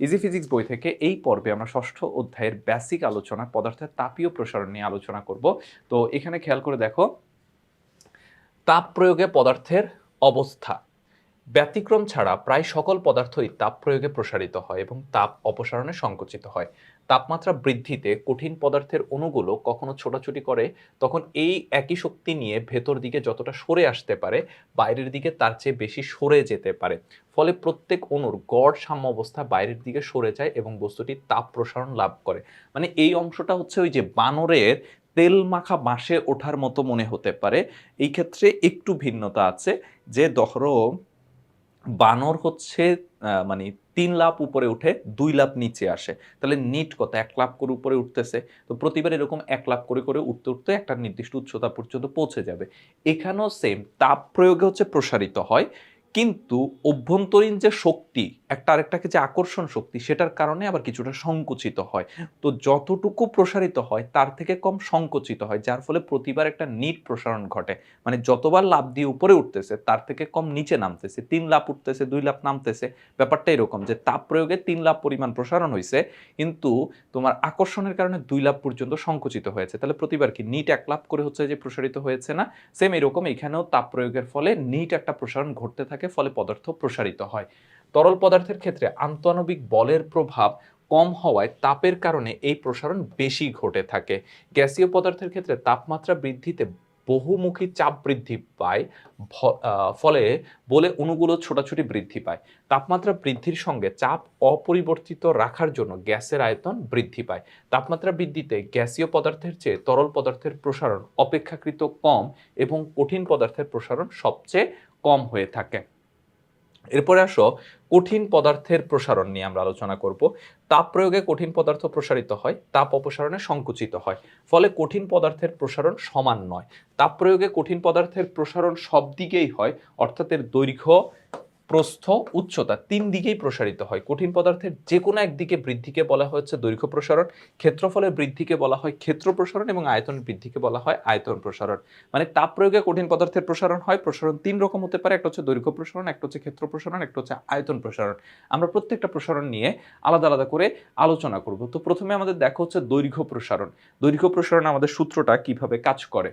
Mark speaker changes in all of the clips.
Speaker 1: Easy physics বই থেকে এই পর্বে আমরা ষষ্ঠ অধ্যায়ের বেসিক আলোচনা, পদার্থের তাপীয় প্রসারণ নিয়ে আলোচনা করব। তো এখানে খেয়াল করে দেখো, তাপ প্রয়োগে পদার্থের অবস্থা। ব্যতিক্রম ছাড়া প্রায় সকল পদার্থই তাপ প্রয়োগে প্রসারিত হয় এবং তাপ অপসারণে সংকুচিত হয়। তাপমাত্রা বৃদ্ধিতে কঠিন পদার্থের অণুগুলো কখনো ছোটাছুটি করে, তখন এই একই শক্তি নিয়ে ভেতর দিকে যতটা সরে আসতে পারে, বাইরের দিকে তার চেয়ে বেশি সরে যেতে পারে। ফলে প্রত্যেক অণুর গড় সাম্য অবস্থা বাইরের দিকে সরে যায় এবং বস্তুটি তাপ প্রসারণ লাভ করে। মানে এই অংশটা হচ্ছে ওই যে বানরের তেল মাখা বাঁশে ওঠার মতো মনে হতে পারে। এই ক্ষেত্রে একটু ভিন্নতা আছে যে, ধরো বানর হচ্ছে মানে তিন লাভ উপরে উঠে দুই লাভ নিচে আসে। তাহলে নিট কত? এক লাভ করে উপরে উঠতেছে। তো প্রতিবার এরকম এক লাভ করে করে উঠতে উঠতে একটা নির্দিষ্ট উচ্চতা পর্যন্ত পৌঁছে যাবে। এখানেও সেম তাপ প্রয়োগে হচ্ছে প্রসারিত হয়। কিন্তু অভ্যন্তরীণ যে শক্তি, একটা আরেকটাকে যে আকর্ষণ শক্তি, সেটার কারণে আবার কিছুটা সংকুচিত হয়। তো যতটুকু প্রসারিত হয়, তার থেকে কম সংকুচিত হয়, যার ফলে প্রতিবার একটা নিট প্রসারণ ঘটে। মানে যতবার লাভ দিয়ে উপরে উঠতেছে, তার থেকে কম নিচে নামতেছে। তিন লাভ উঠতেছে, দুই লাভ নামতেছে। ব্যাপারটা এরকম যে তাপ প্রয়োগে তিন লাভ পরিমাণ প্রসারণ হয়েছে কিন্তু তোমার আকর্ষণের কারণে দুই লাভ পর্যন্ত সংকুচিত হয়েছে। তাহলে প্রতিবার কি নিট এক লাভ করে হচ্ছে যে প্রসারিত হয়েছে না? সেম এরকম এখানেও তাপ প্রয়োগের ফলে নিট একটা প্রসারণ ঘটতে থাকে ফলে পদার্থ প্রসারিত হয়। তরল পদার্থের ক্ষেত্রে আন্তঃআণবিক বলের প্রভাব কম হওয়ায় তাপের কারণে এই প্রসারণ বেশি ঘটে থাকে। গ্যাসীয় পদার্থের ক্ষেত্রে তাপমাত্রা বৃদ্ধিতে বহুমুখী চাপ বৃদ্ধি পায় ফলে বলে অণুগুলো ছোটাছুটি বৃদ্ধি পায়। তাপমাত্রা বৃদ্ধির সঙ্গে চাপ অপরিবর্তিত রাখার জন্য গ্যাসের আয়তন বৃদ্ধি পায়। তাপমাত্রা বৃদ্ধিতে গ্যাসীয় পদার্থের চেয়ে তরল পদার্থের প্রসারণ অপেক্ষাকৃত কম এবং কঠিন পদার্থের প্রসারণ সবচেয়ে কম হয়ে থাকে। এরপরে আসো, কঠিন পদার্থের প্রসারণ নিয়ে আমরা আলোচনা করব। তাপ প্রয়োগে কঠিন পদার্থ প্রসারিত হয়, তাপ অপসারণে সংকুচিত হয়। ফলে কঠিন পদার্থের প্রসারণ সমান নয়। তাপ প্রয়োগে কঠিন পদার্থের প্রসারণ সব দিকেই হয়, অর্থাৎ এর দৈর্ঘ্য প্রস্থ উচ্চতা তিন দিকেই প্রসারিত হয়। কঠিন পদার্থের যে কোনো একদিকে বৃদ্ধিকে বলা হচ্ছে দৈর্ঘ্য প্রসারণ, ক্ষেত্রফলের বৃদ্ধিকে বলা হয় ক্ষেত্র প্রসারণ এবং আয়তন বৃদ্ধিকে বলা হয় আয়তন প্রসারণ। মানে তাপ প্রয়োগে কঠিন পদার্থের প্রসারণ হয়, প্রসারণ তিন রকম হতে পারে, একটা হচ্ছে দৈর্ঘ্য প্রসারণ, একটা হচ্ছে ক্ষেত্র প্রসারণ, একটা হচ্ছে আয়তন প্রসারণ। আমরা প্রত্যেকটা প্রসারণ নিয়ে আলাদা আলাদা করে আলোচনা করব। তো প্রথমে আমাদের দেখা হচ্ছে দৈর্ঘ্য প্রসারণ। দৈর্ঘ্য প্রসারণ আমাদের সূত্রটা কীভাবে কাজ করে?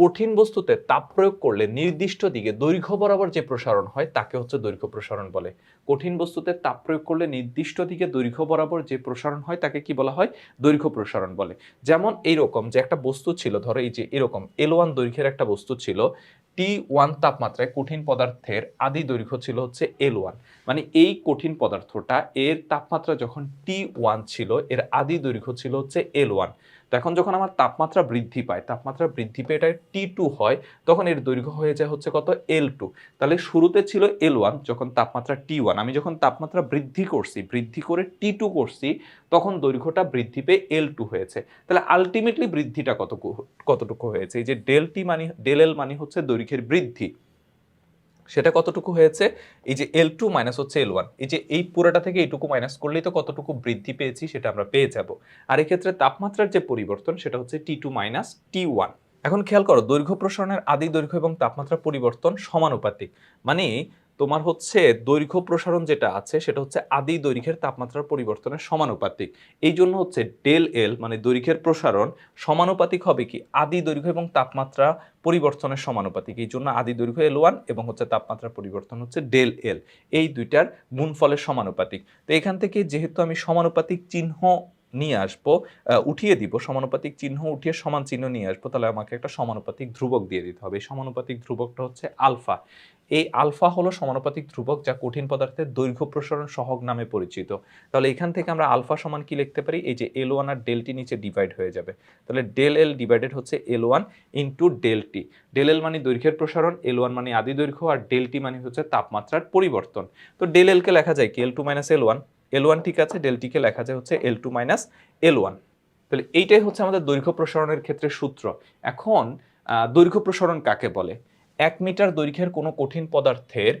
Speaker 1: কঠিন বস্তুতে তাপ প্রয়োগ করলে নির্দিষ্ট দিকে দৈর্ঘ্য বরাবর যে প্রসারণ হয়, তাকে হচ্ছে দৈর্ঘ্য প্রসারণ বলে। কঠিন বস্তুতে তাপ প্রয়োগ করলে নির্দিষ্ট দিকে দৈর্ঘ্য বরাবর যে প্রসারণ হয়, তাকে কি বলা হয়? দৈর্ঘ্য প্রসারণ বলে। যেমন এইরকম যে একটা বস্তু ছিল, ধরো এই যে এরকম এল ওয়ান দৈর্ঘ্যের একটা বস্তু ছিল টি ওয়ান তাপমাত্রায় কঠিন পদার্থের আদি দৈর্ঘ্য ছিল হচ্ছে এল ওয়ান মানে এই কঠিন পদার্থটা, এর তাপমাত্রা যখন টি ওয়ান ছিল, এর আদি দৈর্ঘ্য ছিল হচ্ছে এল ওয়ান এখন যখন আমার তাপমাত্রা বৃদ্ধি পায়, তাপমাত্রা বৃদ্ধি পেয়ে এটা টি টু হয়, তখন এর দৈর্ঘ্য হয়ে যায় হচ্ছে কত এল টু তাহলে শুরুতে ছিল এল ওয়ান যখন তাপমাত্রা টি ওয়ান আমি যখন তাপমাত্রা বৃদ্ধি করছি, বৃদ্ধি করে টি টু করছি, তখন দৈর্ঘ্যটা বৃদ্ধি পেয়ে এল টু হয়েছে। তাহলে আলটিমেটলি বৃদ্ধিটা কত কতটুকু হয়েছে? এই যে ডেল টি মানে ডেল এল মানে হচ্ছে দৈর্ঘ্যের বৃদ্ধি। সেটা কতটুকু হয়েছে? এই যে এল টু মাইনাস হচ্ছে এল ওয়ান এই যে এই পুরোটা থেকে এইটুকু মাইনাস করলেই তো কতটুকু বৃদ্ধি পেয়েছি সেটা আমরা পেয়ে যাব। আর এক্ষেত্রে তাপমাত্রার যে পরিবর্তন, সেটা হচ্ছে T two minus T one এখন খেয়াল করো, দৈর্ঘ্য প্রসারণের আদি দৈর্ঘ্য এবং তাপমাত্রা পরিবর্তন সমানুপাতিক। মানে তোমার হচ্ছে দৈর্ঘ্য প্রসারণ যেটা আছে, সেটা হচ্ছে আদি দৈর্ঘ্যের তাপমাত্রার পরিবর্তনের সমানুপাতিক। এই জন্য হচ্ছে ডেল এল মানে দৈর্ঘ্যের প্রসারণ সমানুপাতিক হবে কি? আদি দৈর্ঘ্য এবং তাপমাত্রা পরিবর্তনের সমানুপাতিক। এই জন্য আদি দৈর্ঘ্য এল ওয়ান এবং হচ্ছে তাপমাত্রা পরিবর্তন হচ্ছে ডেল এল এই দুইটার গুণফলের সমানুপাতিক। তো এখান থেকে যেহেতু আমি সমানুপাতিক চিহ্ন নিয়ে আসব উঠিয়ে দিব, সমানুপাতিক চিহ্ন উঠিয়ে সমান চিহ্ন নিয়ে আসব, তাহলে আমাকে একটা সমানুপাতিক ধ্রুবক দিয়ে দিতে হবে। সমানুপাতিক ধ্রুবকটা হচ্ছে আলফা। এই আলফা হলো সমানুপাতিক ধ্রুবক যা কঠিন পদার্থের দৈর্ঘ্য প্রসারণ সহগ নামে পরিচিত। তাহলে এখান থেকে আমরা আলফা সমান কি লিখতে পারি? এই যে এল ওয়ান আর ডেলটি নিচে ডিভাইড হয়ে যাবে। তাহলে ডেল এল ডিভাইডেড হচ্ছে L one into del T del L মানে দৈর্ঘ্যের প্রসারণ এল ওয়ান মানে আদি দৈর্ঘ্য, আর ডেলটি মানে হচ্ছে তাপমাত্রার পরিবর্তন। তো ডেল এলকে লেখা যায় কি? L two minus L one L one ঠিক আছে ডেলটিকে লেখা যায় হচ্ছে L two minus L one তাহলে এইটাই হচ্ছে আমাদের দৈর্ঘ্য প্রসারণের ক্ষেত্রে সূত্র। এখন দৈর্ঘ্য প্রসারণ কাকে বলে? এক মিটার দৈর্ঘ্যের কোনো কঠিন পদার্থের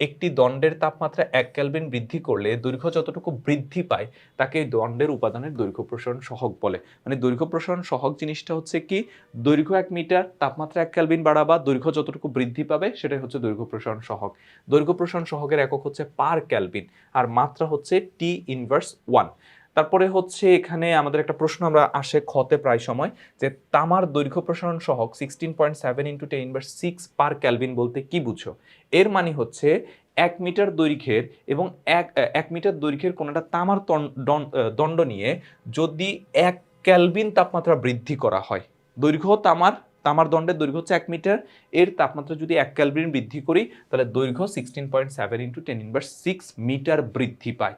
Speaker 1: একটি দণ্ডের তাপমাত্রা এক ক্যালভিন বৃদ্ধি করলে দৈর্ঘ্য যতটুকু বৃদ্ধি পায়, তাকে দণ্ডের উপাদানের দৈর্ঘ্য প্রসারণ সহগ বলে। মানে দৈর্ঘ্য প্রসারণ সহগ জিনিসটা হচ্ছে কি, দৈর্ঘ্য এক মিটার, তাপমাত্রা এক ক্যালভিন বাড়াবা, দৈর্ঘ্য যতটুকু বৃদ্ধি পাবে সেটাই হচ্ছে দৈর্ঘ্য প্রসারণ সহগ। দৈর্ঘ্য প্রসারণ সহগের একক হচ্ছে পার ক্যালভিন আর মাত্রা হচ্ছে টি ইনভার্স ওয়ান। তারপরে হচ্ছে এখানে আমাদের একটা প্রশ্ন আমরা আসে খতে প্রায় সময়, যে তামার দৈর্ঘ্য প্রসারণ সহগ sixteen point seven into ten inverse six per kelvin বলতে কি বুঝো? এর মানে হচ্ছে এক মিটার দৈর্ঘ্যের এবং এক এক মিটার দৈর্ঘ্যের কোনোটা তামার তন- দন- দণ্ড নিয়ে যদি এক ক্যালভিন তাপমাত্রা বৃদ্ধি করা হয়, দৈর্ঘ্য তামার তামার দণ্ডের দৈর্ঘ্য হচ্ছে এক মিটার, এর তাপমাত্রা যদি এক ক্যালভিন বৃদ্ধি করি, তাহলে দৈর্ঘ্য sixteen point seven into ten inverse six metre বৃদ্ধি পায়।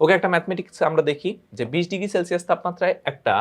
Speaker 1: ওকে একটা ম্যাথমেটিক্স আমরা দেখি যে বিশ ডিগ্রি সেলসিয়াস তাপমাত্রায় একটা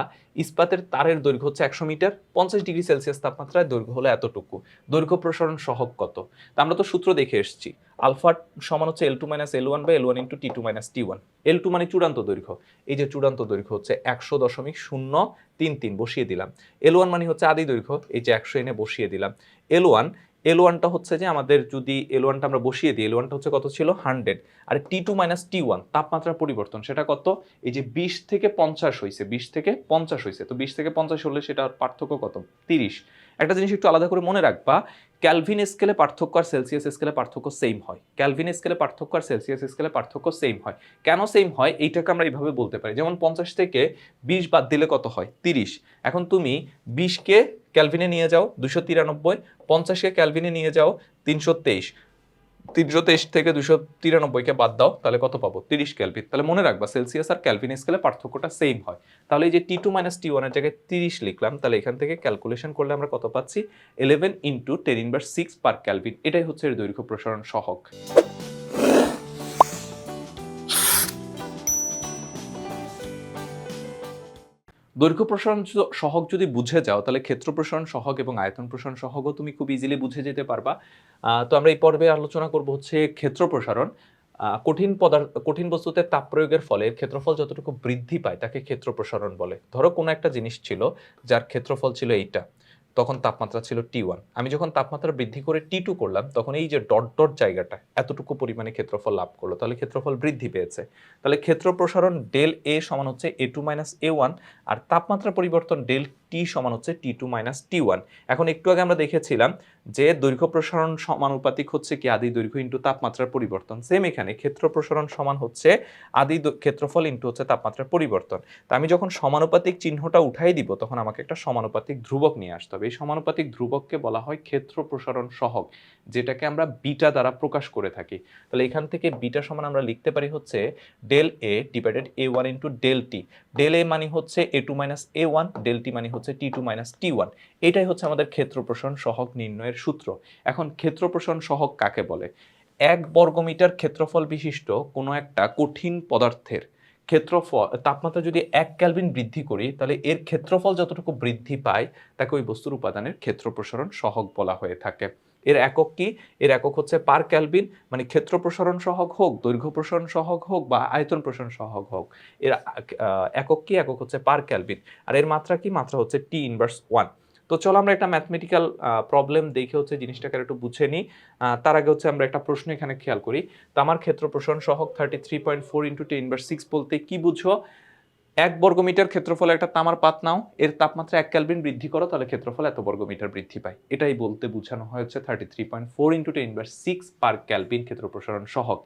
Speaker 1: ইস্পাতের তারের দৈর্ঘ্য হচ্ছে একশো মিটার, পঞ্চাশ ডিগ্রি সেলসিয়াস তাপমাত্রায় দৈর্ঘ্য হলো এতটুকু। দৈর্ঘ্য প্রসারণ সহগ কত? তা আমরা তো সূত্র দেখে এসেছি। আলফা সমান হচ্ছে L two minus L one বা L one into T two minus T one L two মানে চূড়ান্ত দৈর্ঘ্য। এই যে চূড়ান্ত দৈর্ঘ্য হচ্ছে একশো দশমিক শূন্য তিন তিন, বসিয়ে দিলাম। এল ওয়ান মানে হচ্ছে আদি দৈর্ঘ্য। এই যে একশো এনে বসিয়ে দিলাম। এল ওয়ান এল ওয়ানটা হচ্ছে যে আমাদের যদি এল ওয়ানটা আমরা বসিয়ে দিই এল ওয়ানটা হচ্ছে কত ছিল? হান্ড্রেড আর T two minus T one তাপমাত্রার পরিবর্তন, সেটা কত? এই যে বিশ থেকে পঞ্চাশ হয়েছে বিশ থেকে পঞ্চাশ হয়েছে তো বিশ থেকে পঞ্চাশ হলে সেটার পার্থক্য কত? তিরিশ। একটা জিনিস একটু আলাদা করে মনে রাখবা ক্যালভিন স্কেলে পার্থক্য আর সেলসিয়াস স্কেলে পার্থক্য সেম হয়। ক্যালভিন স্কেলে পার্থক্য আর সেলসিয়াস স্কেলে পার্থক্য সেম হয়। কেন সেম হয়? এইটাকে আমরা এইভাবে বলতে পারি। যেমন পঞ্চাশ থেকে বিশ বাদ দিলে কত হয়? তিরিশ। এখন তুমি বিশকে ক্যালভিনে নিয়ে যাও, দুশো তিরানব্বই, পঞ্চাশকে ক্যালভিনে নিয়ে যাও, তিনশো তেইশ। তিনশো তেইশ থেকে দুশো তিরানব্বইকে বাদ দাও, তাহলে কত পাবো? তিরিশ ক্যালভিন। তাহলে মনে রাখবা, সেলসিয়াস আর ক্যালভিন স্কেলে পার্থক্যটা সেম হয়। তাহলে এই যে টি টু মাইনাস টি ওয়ানের জায়গায় তিরিশ লিখলাম, তাহলে এখান থেকে ক্যালকুলেশন করলে আমরা কত পাচ্ছি? Eleven into ten inverse six per kelvin. এটাই হচ্ছে এর দৈর্ঘ্য প্রসারণ সহগ। দৈর্ঘ্য প্রসারণ সহক যদি বুঝে যাও, তাহলে ক্ষেত্র প্রসারণ সহক এবং আয়তন প্রসারণ সহকও তুমি খুব ইজিলি বুঝে যেতে পারবা। তো আমরা এই পর্বে আলোচনা করব হচ্ছে ক্ষেত্র প্রসারণ। কঠিন পদার্থ কঠিন বস্তুতে তাপ প্রয়োগের ফলে ক্ষেত্রফল যতটুকু বৃদ্ধি পায়, তাকে ক্ষেত্র প্রসারণ বলে। ধরো কোনো একটা জিনিস ছিল, যার ক্ষেত্রফল ছিল এইটা। তখন তাপমাত্রা ছিল টি ওয়ান আমি যখন তাপমাত্রা বৃদ্ধি করে টি টু করলাম, তখন এই যে ডট ডট জায়গাটা, এতটুকু পরিমাণে ক্ষেত্রফল লাভ করল। তাহলে ক্ষেত্রফল বৃদ্ধি পেয়েছে। তাহলে ক্ষেত্র প্রসারণ ডেল এ সমান হচ্ছে A two minus A one আর তাপমাত্রা পরিবর্তন ডেল টি সমান হচ্ছে T two minus T one এখন একটু আগে আমরা দেখেছিলাম যে দৈর্ঘ্য প্রসারণ সমানুপাতিক হচ্ছে কি আদি দৈর্ঘ্য ইন্টু তাপমাত্রার পরিবর্তন। সেম এখানে ক্ষেত্র প্রসারণ সমান হচ্ছে আদি ক্ষেত্রফল ইন্টু হচ্ছে তাপমাত্রার পরিবর্তন। তা আমি যখন সমানুপাতিক চিহ্নটা উঠাই দিব, তখন আমাকে একটা সমানুপাতিক ধ্রুবক নিয়ে আসতে হবে। এই সমানুপাতিক ধ্রুবককে বলা হয় ক্ষেত্র প্রসারণ সহগ, যেটাকে আমরা বিটা দ্বারা প্রকাশ করে থাকি। তাহলে এখান থেকে বিটা সমান আমরা লিখতে পারি হচ্ছে del A divided A one into del T del A মানে হচ্ছে A two minus A one del T মানে হচ্ছে T two minus T one এটাই হচ্ছে আমাদের ক্ষেত্র প্রসারণ নির্ণয়ের সূত্র। এখন ক্ষেত্র প্রসারণ কাকে বলে? এক বর্গমিটার ক্ষেত্রফল বিশিষ্ট কোনো একটা কঠিন পদার্থের ক্ষেত্রফল, তাপমাত্রা যদি এক ক্যালভিন বৃদ্ধি করি, তাহলে এর ক্ষেত্রফল যতটুকু বৃদ্ধি পায়, তাকে ওই বস্তুর উপাদানের ক্ষেত্র প্রসারণ সহগ বলা হয়ে থাকে। এর একক কি? এর একক হচ্ছে পার ক্যালভিন মানে ক্ষেত্র প্রসারণ সহগ হোক, দৈর্ঘ্য প্রসারণ সহগ হোক বা আয়তন প্রসারণ সহগ হোক। এর একক কি? একক হচ্ছে পার ক্যালভিন আর এর মাত্রা কি? মাত্রা হচ্ছে টি ইনভার্স ওয়ান। তো চলো আমরা একটা ম্যাথমেটিক্যাল প্রবলেম দেখে হচ্ছে জিনিসটাকে একটু বুঝে নিই। তার আগে হচ্ছে আমরা একটা প্রশ্ন এখানে খেয়াল করি। তো আমার ক্ষেত্র প্রসারণ সহগ thirty three point four into ten six বলতে কি বুঝো? এক বর্গমিটার ক্ষেত্রফলে একটা তামার পাত নাও, এর তাপমাত্রা এক ক্যালভিন বৃদ্ধি করো, তাহলে ক্ষেত্রফল এত বর্গমিটার বৃদ্ধি পায়। এটাই বলতে বোঝানো হয়েছে thirty three point four into ten inverse six per kelvin ক্ষেত্র প্রসারণ সহগ।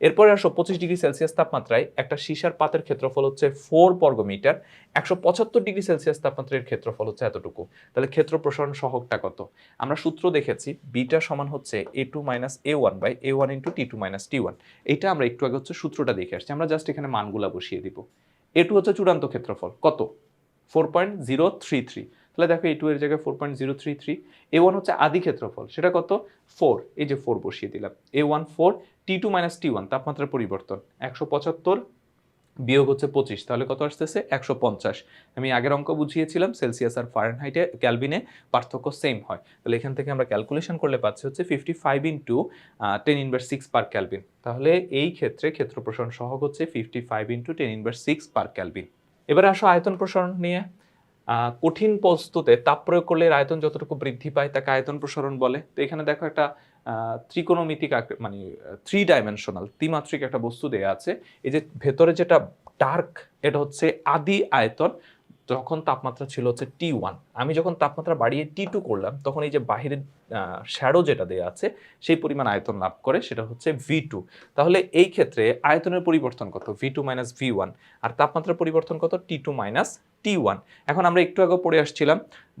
Speaker 1: এরপরে আসো, পঁচিশ ডিগ্রি সেলসিয়াস তাপমাত্রায় একটা সীসার পাতের ক্ষেত্রফল হচ্ছে ফোর বর্গমিটার, একশো পঁচাত্তর ডিগ্রি সেলসিয়াস তাপমাত্রার ক্ষেত্রফল হচ্ছে এতটুকু। তাহলে ক্ষেত্র প্রসারণ সহগটা কত? আমরা সূত্র দেখেছি, বিটা সমান হচ্ছে A two minus A one by A one into T two minus T one এটা আমরা একটু আগে হচ্ছে সূত্রটা দেখে আসছি। আমরা জাস্ট এখানে মানগুলা বসিয়ে দিব। এ টু হচ্ছে চূড়ান্ত ক্ষেত্রফল। কত? Four point zero three three তাহলে দেখো এ টু এর জায়গায় four point zero three three A one হচ্ছে আদি ক্ষেত্রফল। সেটা কত? ফোর এই যে ফোর বসিয়ে দিলাম। A one four T two minus T one তাপমাত্রার পরিবর্তন। একশো পঁচাত্তর বিয়োগ হচ্ছে পঁচিশ, তাহলে কত আসতেছে? একশো পঞ্চাশ। আমি আগের অঙ্ক বুঝিয়েছিলাম সেলসিয়াস আর ফারেনহাইটে ক্যালভিনে পার্থক্য সেম হয়। তাহলে এখান থেকে আমরা ক্যালকুলেশন করলে পাচ্ছি হচ্ছে fifty five into ten inverse six per kelvin তাহলে এই ক্ষেত্রে ক্ষেত্র প্রসারণ সহগ হচ্ছে fifty five into ten inverse six per kelvin এবার আসো আয়তন প্রসারণ নিয়ে। কঠিন বস্তুতে তাপ প্রয়োগ করলে আয়তন যতটুকু বৃদ্ধি পায়, তাকে আয়তন প্রসারণ বলে। তো এখানে দেখো একটা ত্রিকোণমিতিক মানে থ্রি ডাইমেনশনাল ত্রিমাত্রিক একটা বস্তু দেয়া আছে। এই যে ভেতরে যেটা ডার্ক এটা হচ্ছে আদি আয়তন যখন তাপমাত্রা ছিল হচ্ছে টি ওয়ান আমি যখন তাপমাত্রা বাড়িয়ে টি টু করলাম, তখন এই যে বাহিরের শ্যাডো যেটা দেয়া আছে, সেই পরিমাণ আয়তন লাভ করে সেটা হচ্ছে ভি টু তাহলে এই ক্ষেত্রে আয়তনের পরিবর্তন কত? V two minus V one আর তাপমাত্রার পরিবর্তন কত? T two minus T one এখন আমরা একটু আগে পড়ে আসছিলাম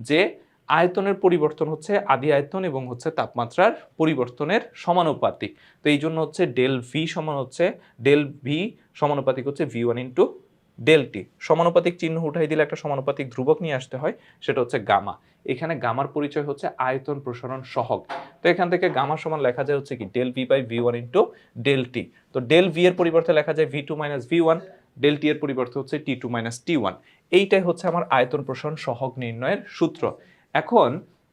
Speaker 1: যে আয়তনের পরিবর্তন হচ্ছে আদি আয়তন এবং হচ্ছে তাপমাত্রার পরিবর্তনের সমানুপাতিক। তো এই জন্য হচ্ছে ডেল ভি সমান হচ্ছে, ডেল ভি সমানুপাতিক হচ্ছে V one into del T সমানুপাতিক চিহ্ন উঠাই দিলে একটা সমানুপাতিক ধ্রুবক নিয়ে আসতে হয়, সেটা হচ্ছে গামা। এখানে গামার পরিচয় হচ্ছে আয়তন প্রসারণ সহগ। তো এখান থেকে গামা সমান লেখা যায় হচ্ছে কি del V by V one into del T তো ডেল ভি এর পরিবর্তে লেখা যায় V two minus V one del T এর পরিবর্তে হচ্ছে T two minus T one এইটাই হচ্ছে আমার আয়তন প্রসারণ সহগ নির্ণয়ের সূত্র। এখন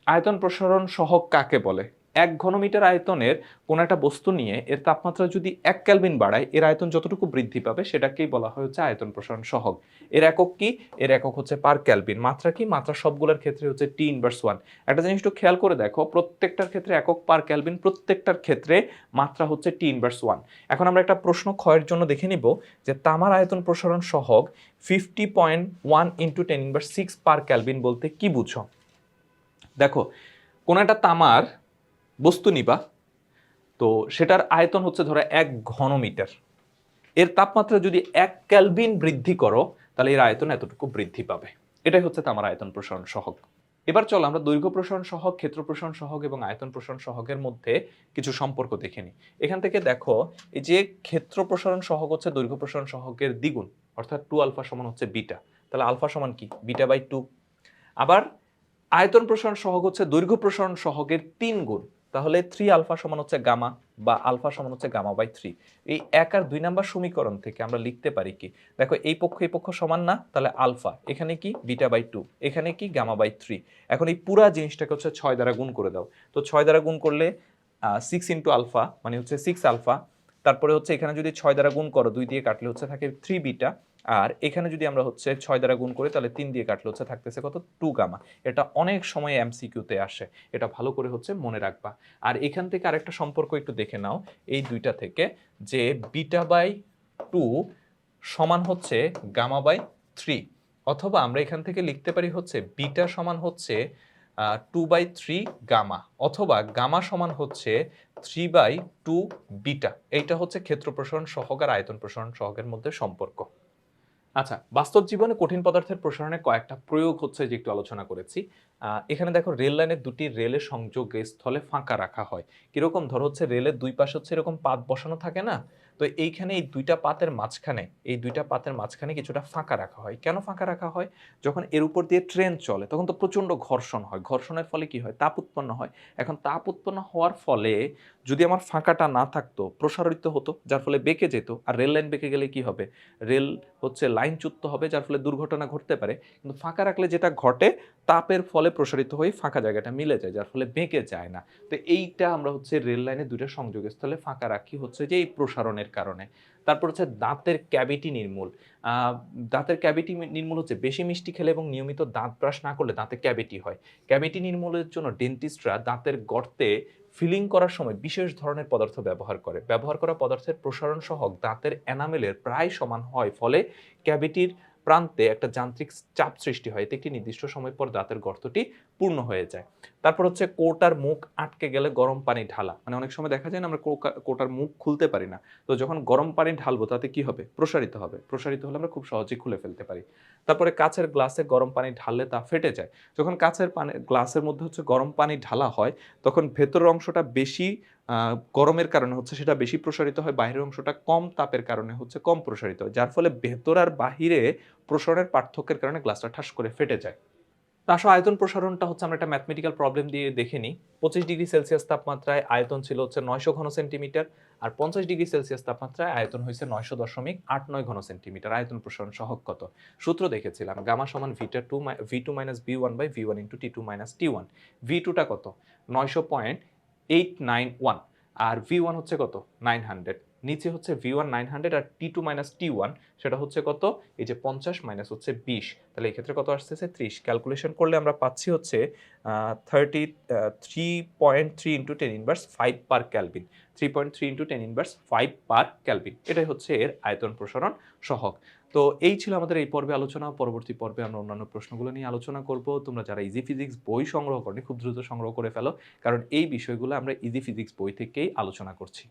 Speaker 1: আয়তন প্রসারণ সহগ কাকে বলে? এক ঘনমিটার আয়তনের কোন একটা বস্তু নিয়ে এর তাপমাত্রা যদি এক ক্যালভিন বাড়ায়, এর আয়তন যতটুকু বৃদ্ধি পাবে সেটাকেই বলা হয় হচ্ছে আয়তন প্রসারণ সহগ। এর একক কি? এর একক হচ্ছে পার ক্যালভিন মাত্রা কি? মাত্রা সবগুলোর ক্ষেত্রে হচ্ছে টি ইনভার্স ওয়ান একটা জিনিস একটু খেয়াল করে দেখো, প্রত্যেকটার ক্ষেত্রে একক পার ক্যালভিন প্রত্যেকটার ক্ষেত্রে মাত্রা হচ্ছে টি ইনভার্স ওয়ান এখন আমরা একটা প্রশ্ন ক্ষয়ের জন্য দেখে নিব যে তামার আয়তন প্রসারণ সহগ fifty point one into ten inverse six per kelvin বলতে কি বুঝো? দেখো, কোনো একটা তামার বস্তু নিবা, তো সেটার আয়তন হচ্ছে ধরো এক ঘনমিটার। এর তাপমাত্রা যদি এক ক্যালভিন বৃদ্ধি করো, তাহলে এর আয়তন এতটুকু বৃদ্ধি পাবে। এটাই হচ্ছে তামার আয়তন প্রসারণ সহগ। এবার চলো আমরা দৈর্ঘ্য প্রসারণ সহগ, ক্ষেত্র প্রসারণ সহগ এবং আয়তন প্রসারণ সহগের মধ্যে কিছু সম্পর্ক দেখে নিই। এখান থেকে দেখো, এই যে ক্ষেত্র প্রসারণ সহগ হচ্ছে দৈর্ঘ্য প্রসারণ সহগের দ্বিগুণ, অর্থাৎ টু আলফা সমান হচ্ছে বিটা। তাহলে আলফা সমান কি? Beta by two. আবার আয়তন প্রসারণ সহগ হচ্ছে দৈর্ঘ্য প্রসারণ সহগের তিন গুণ। তাহলে থ্রি আলফা সমান হচ্ছে গামা বা আলফা সমান হচ্ছে গামা বাই থ্রি এই এক আর দুই নাম্বার সমীকরণ থেকে আমরা লিখতে পারি কি, দেখো এই পক্ষ এই পক্ষ সমান না, তাহলে আলফা এখানে কি? বিটা বাই টু এখানে কি? গামা বাই থ্রি এখন এই পুরা জিনিসটাকে হচ্ছে ছয় দ্বারা গুণ করে দাও। তো ছয় দ্বারা গুণ করলে সিক্স ইন্টু আলফা মানে হচ্ছে সিক্স আলফা তারপরে হচ্ছে এখানে যদি ছয় দ্বারা গুণ করো, দুই দিয়ে কাটলে হচ্ছে থাকে থ্রি বিটা আর এখানে যদি আমরা হচ্ছে ছয় দ্বারা গুণ করি, তাহলে তিন দিয়ে কাটলে হচ্ছে থাকতেছে কত? Two gamma. এটা অনেক সময় এমসিকিউতে আসে। এটা ভালো করে হচ্ছে মনে রাখবা। আর এখান থেকে আরেকটা সম্পর্ক একটু দেখে নাও। এই দুইটা থেকে যে বিটা বাই টু সমান হচ্ছে গামা বাই থ্রি। অথবা আমরা এখান থেকে লিখতে পারি হচ্ছে বিটা সমান হচ্ছে টু বাই থ্রি গামা। অথবা গামা সমান হচ্ছে থ্রি বাই টু বিটা। এইটা হচ্ছে ক্ষেত্র প্রসারণ সহকার আয়তন প্রসারণ সহগের মধ্যে সম্পর্ক। আচ্ছা বাস্তব জীবনে কঠিন পদার্থের প্রসারণে কয়েকটা প্রয়োগ হচ্ছে যে একটু আলোচনা করেছি। এখানে দেখো রেল লাইনের দুটি রেলের সংযোগ স্থলে ফাঁকা রাখা হয়। কীরকম? ধর হচ্ছে রেলের দুই পাশে হচ্ছে এরকম পাত বসানো থাকে না? তো এইখানে এই দুইটা পাতের মাঝখানে, এই দুইটা পাতের মাঝখানে কিছুটা ফাঁকা রাখা হয়। কেন ফাঁকা রাখা হয়? যখন এর উপর দিয়ে ট্রেন চলে, তখন তো প্রচণ্ড ঘর্ষণ হয়। ঘর্ষণের ফলে কি হয়? তাপ উৎপন্ন হয়। এখন তাপ উৎপন্ন হওয়ার ফলে যদি আমার ফাঁকাটা না থাকতো, প্রসারিত হতো, যার ফলে বেঁকে যেত, আর রেল লাইন বেঁকে গেলে কি হবে? রেল হচ্ছে লাইন লাইনচ্যুত হবে, যার ফলে দুর্ঘটনা ঘটতে পারে। কিন্তু ফাঁকা রাখলে যেটা ঘটে, তাপের ফলে প্রসারিত হয়ে ফাঁকা জায়গাটা মিলে যায়, যার ফলে বেঁকে যায় না। তো এইটা আমরা হচ্ছে রেল লাইনে দুইটা সংযোগস্থলে ফাঁকা রাখি হচ্ছে যে এই প্রসারণের কারণে। তারপর হচ্ছে দাঁতের ক্যাভিটি নির্মূল। দাঁতের ক্যাভিটি নির্মূল হচ্ছে বেশি মিষ্টি খেলে এবং নিয়মিত দাঁত ব্রাশ না করলে দাঁতে ক্যাভিটি হয়। ক্যাভিটি নির্মূলের জন্য ডেন্টিস্টরা দাঁতের গর্তে ফিলিং করার সময় বিশেষ ধরনের পদার্থ ব্যবহার করে। ব্যবহার করা পদার্থের প্রসারণ সহ দাঁতের এনামেলের প্রায় সমান হয়, ফলে ক্যাভিটির প্রান্তে একটা যান্ত্রিক চাপ সৃষ্টি হয়। এতে একটি নির্দিষ্ট সময় পর দাঁতের গর্তটি পূর্ণ হয়ে যায়। তারপর হচ্ছে কোটার মুখ আটকে গেলে গরম পানি ঢালা। মানে অনেক সময় দেখা যায় না আমরা কোটার মুখ খুলতে পারি না। তো যখন গরম পানি ঢালবো তাতে কি হবে? প্রসারিত হবে। প্রসারিত হলে আমরা খুব সহজেই খুলে ফেলতে পারি। তারপরে কাচের গ্লাসে গরম পানি ঢাললে তা ফেটে যায়। যখন কাচের পানি, গ্লাসের মধ্যে হচ্ছে গরম পানি ঢালা হয়, তখন ভেতরের অংশটা বেশি গরমের কারণে হচ্ছে সেটা বেশি প্রসারিত হয় বাইরের অংশটা কম তাপের কারণে হচ্ছে কম প্রসারিত হয়। যার ফলে ভেতর আর বাহিরে প্রসারণের পার্থক্যের কারণে গ্লাসটা ঠাস করে ফেটে যায়। আসলে আয়তন প্রসারণটা হচ্ছে আমরা একটা ম্যাথমেটিক্যাল প্রবলেম দিয়ে দেখে নিই পঁচিশ ডিগ্রি সেলসিয়াস তাপমাত্রায় আয়তন ছিল হচ্ছে নয়শো ঘন সেন্টিমিটার আর পঞ্চাশ ডিগ্রি সেলসিয়াস তাপমাত্রায় আয়তন হয়েছে নয়শো দশমিক আট নয় ঘন সেন্টিমিটার। আয়তন প্রসারণ সহগ কত? সূত্র দেখেছিলাম। গামা সমান ভিটা two V two minus V one by V one into T two minus T one V টুটা কত? নয়শো পয়েন্ট এইট নাইন ওয়ান আর ভি ওয়ান হচ্ছে কত? নাইন হান্ড্রেড নিচে হচ্ছে ভি ওয়ান নাইন হান্ড্রেড আর T two minus T one সেটা হচ্ছে কত? এই যে পঞ্চাশ মাইনাস হচ্ছে বিশ। তাহলে এই ক্ষেত্রে কত আসতেছে? ত্রিশ। ক্যালকুলেশন করলে আমরা পাচ্ছি হচ্ছে thirty three point three into ten inverse five per kelvin three point three into ten inverse five per kelvin এটাই হচ্ছে এর আয়তন প্রসারণ সহক তো এই ছিল আমাদের এই পর্বে আলোচনা। পরবর্তী পর্বে আমরা অন্যান্য প্রশ্নগুলো নিয়ে আলোচনা করব। তোমরা যারা ইজি ফিজিক্স বই সংগ্রহ করনি, খুব দ্রুত সংগ্রহ করে ফেলো। কারণ এই বিষয়গুলো আমরা ইজি ফিজিক্স বই থেকেই আলোচনা করছি।